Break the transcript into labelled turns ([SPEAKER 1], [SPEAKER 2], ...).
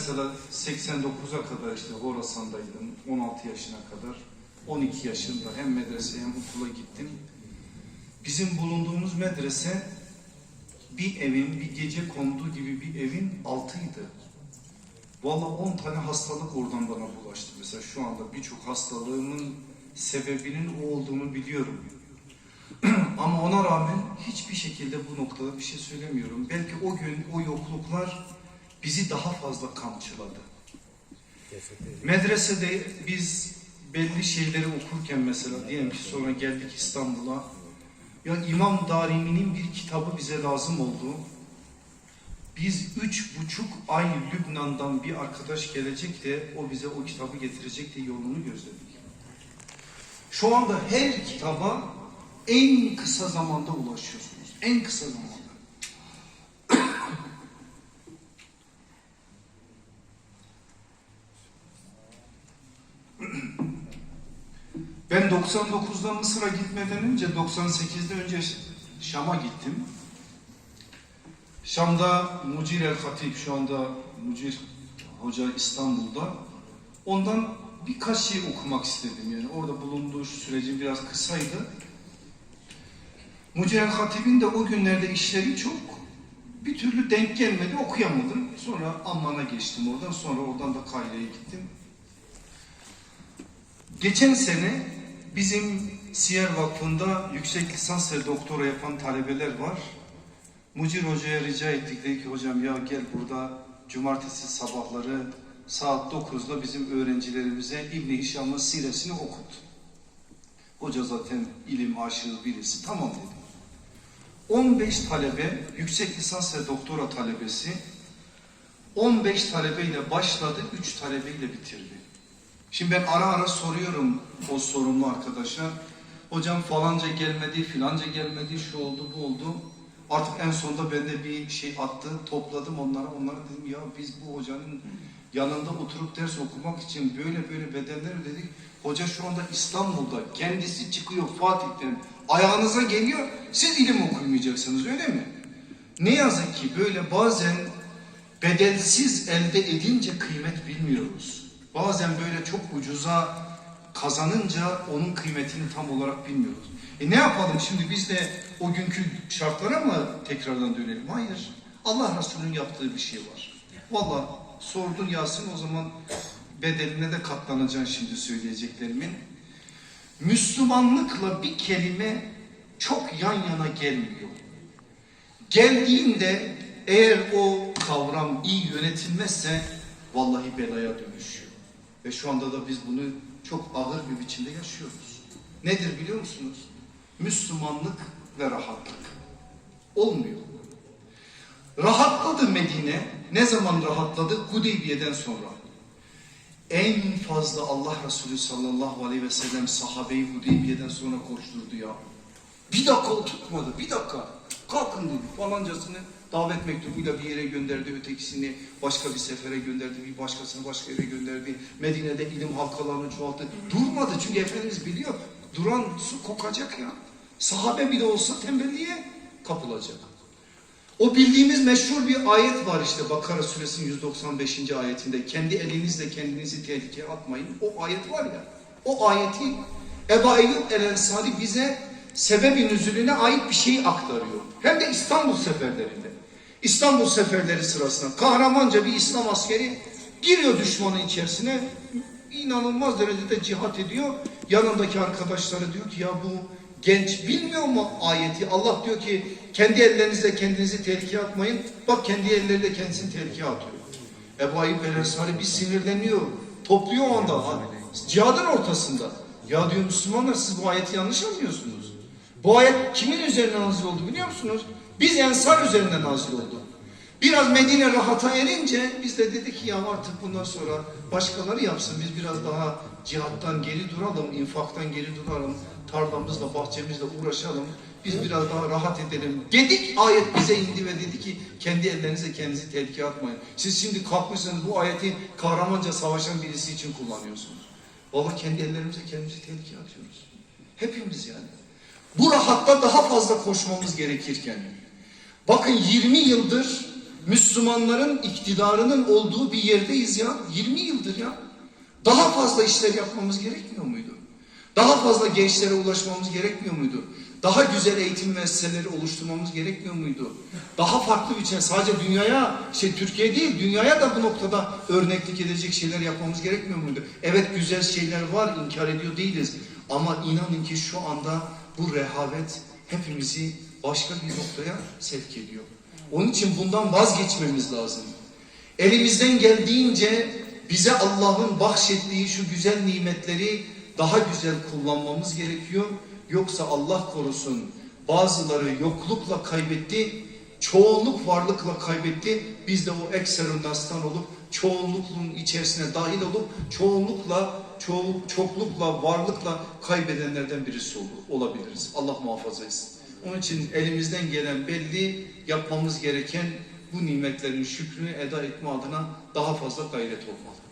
[SPEAKER 1] mesela 89'a kadar işte Horasan'daydım. 16 yaşına kadar. 12 yaşında hem medreseye hem okula gittim. Bizim bulunduğumuz medrese bir evin, bir gece kondu gibi bir evin altıydı. Vallahi 10 tane hastalık oradan bana bulaştı. Mesela şu anda birçok hastalığımın sebebinin o olduğunu biliyorum. Ama ona rağmen hiçbir şekilde bu noktada bir şey söylemiyorum. Belki o gün o yokluklar bizi daha fazla kamçıladı. Medresede biz belli şeyleri okurken mesela diyelim ki sonra geldik İstanbul'a. Ya İmam Darimi'nin bir kitabı bize lazım oldu. Biz üç buçuk ay Lübnan'dan bir arkadaş gelecek de o bize o kitabı getirecek de yolunu gözledik. Şu anda her kitaba en kısa zamanda ulaşıyorsunuz. En kısa zamanda. Ben 99'da Mısır'a gitmeden önce 98'de önce Şam'a gittim. Şam'da Mucir el Hatip şu anda Mucir Hoca İstanbul'da. Ondan birkaç şey okumak istedim yani. Orada bulunduğu sürecin biraz kısaydı. Mucir el Hatip'in de o günlerde işleri çok. Bir türlü denk gelmedi okuyamadım. Sonra Amman'a geçtim oradan. Sonra oradan da Kahire'ye gittim. Geçen sene bizim Siyer Vakfı'nda yüksek lisans ve doktora yapan talebeler var. Mucir Hoca'ya rica ettik. Dedi ki hocam ya gel burada cumartesi sabahları saat 9'da bizim öğrencilerimize İbn-i Hişam'ın siresini okut. Hoca zaten ilim aşığı birisi. Tamam dedim. 15 talebe, yüksek lisans ve doktora talebesi 15 talebeyle başladı, 3 talebeyle bitirdi. Şimdi ben ara ara soruyorum o sorumlu arkadaşa. Hocam falanca gelmedi, filanca gelmedi, şu oldu, bu oldu. Artık en sonunda ben de bir şey attı, topladım onlara. Onlara dedim ya biz bu hocanın yanında oturup ders okumak için böyle böyle bedeller ödedik. Hoca şu anda İstanbul'da, kendisi çıkıyor Fatih'ten, ayağınıza geliyor. Siz ilim okuymayacaksınız öyle mi? Ne yazık ki böyle bazen bedelsiz elde edince kıymet bilmiyoruz. Bazen böyle çok ucuza kazanınca onun kıymetini tam olarak bilmiyoruz. E ne yapalım şimdi biz de o günkü şartlara mı tekrardan dönelim? Hayır. Allah Resulü'nün yaptığı bir şey var. Vallahi sordun Yasin o zaman bedeline de katlanacaksın şimdi söyleyeceklerimin. Müslümanlıkla bir kelime çok yan yana gelmiyor. Geldiğinde eğer o kavram iyi yönetilmezse vallahi belaya dönüşüyor. Ve şu anda da biz bunu çok ağır bir biçimde yaşıyoruz. Nedir biliyor musunuz? Müslümanlık ve rahatlık. Olmuyor. Rahatladı Medine. Ne zaman rahatladı? Hudeybiye'den sonra. En fazla Allah Resulü sallallahu aleyhi ve sellem sahabeyi Hudeybiye'den sonra koşturdu ya. Bir dakika o tutmadı. Bir dakika. Kalkın dedi. Falancasını davet mektubuyla bir yere gönderdi. Ötekisini başka bir sefere gönderdi. Bir başkasını başka yere gönderdi. Medine'de ilim halkalarını çoğalttı. Durmadı çünkü Efendimiz biliyor. Duran su kokacak ya. Sahabe bile olsa tembelliğe kapılacak. O bildiğimiz meşhur bir ayet var işte Bakara suresinin 195. ayetinde. Kendi elinizle kendinizi tehlikeye atmayın. O ayet var ya. O ayeti Ebu Eyyub el Ensari bize sebebi nüzulüne ait bir şeyi aktarıyor. Hem de İstanbul seferlerinde. İstanbul seferleri sırasında kahramanca bir İslam askeri giriyor düşmanın içerisine inanılmaz derecede cihat ediyor. Yanındaki arkadaşları diyor ki ya bu genç bilmiyor mu ayeti? Allah diyor ki kendi ellerinizle kendinizi tehlikeye atmayın. Bak kendi elleriyle kendisini tehlikeye atıyor. Ebu Ayyub el Ensari bir sinirleniyor. Topluyor o anda. Cihadın ortasında. Ya diyor Müslümanlar siz bu ayeti yanlış anlıyorsunuz. Bu ayet kimin üzerine nazil oldu biliyor musunuz? Biz Ensar üzerine nazil oldu. Biraz Medine rahata erince biz de dedik ki ya artık bundan sonra başkaları yapsın. Biz biraz daha cihattan geri duralım, infaktan geri duralım. Tarlamızla, bahçemizle uğraşalım. Biz biraz daha rahat edelim. Dedik ayet bize indi ve dedi ki kendi ellerinize kendinizi tehlikeye atmayın. Siz şimdi kalkmışsınız bu ayeti kahramanca savaşan birisi için kullanıyorsunuz. Vallahi kendi ellerimize kendimizi tehlikeye atıyoruz. Hepimiz yani. Bu rahatta daha fazla koşmamız gerekirken. Bakın 20 yıldır Müslümanların iktidarının olduğu bir yerdeyiz ya. 20 yıldır ya. Daha fazla işler yapmamız gerekmiyor muydu? Daha fazla gençlere ulaşmamız gerekmiyor muydu? Daha güzel eğitim müesseseleri oluşturmamız gerekmiyor muydu? Daha farklı bir şey, sadece dünyaya, şey Türkiye değil, dünyaya da bu noktada örneklik edecek şeyler yapmamız gerekmiyor muydu? Evet güzel şeyler var, inkar ediyor değiliz. Ama inanın ki şu anda bu rehavet hepimizi başka bir noktaya sevk ediyor. Onun için bundan vazgeçmemiz lazım. Elimizden geldiğince bize Allah'ın bahşettiği şu güzel nimetleri daha güzel kullanmamız gerekiyor. Yoksa Allah korusun bazıları yoklukla kaybetti, çoğunluk varlıkla kaybetti. Biz de o ekserundastan olup çoğunluklun içerisine dahil olup çoğunlukla, çoğu, çoklukla, varlıkla kaybedenlerden birisi ol- olabiliriz. Allah muhafaza etsin. Onun için elimizden gelen belli, yapmamız gereken bu nimetlerin şükrünü eda etme adına daha fazla gayret olmalı.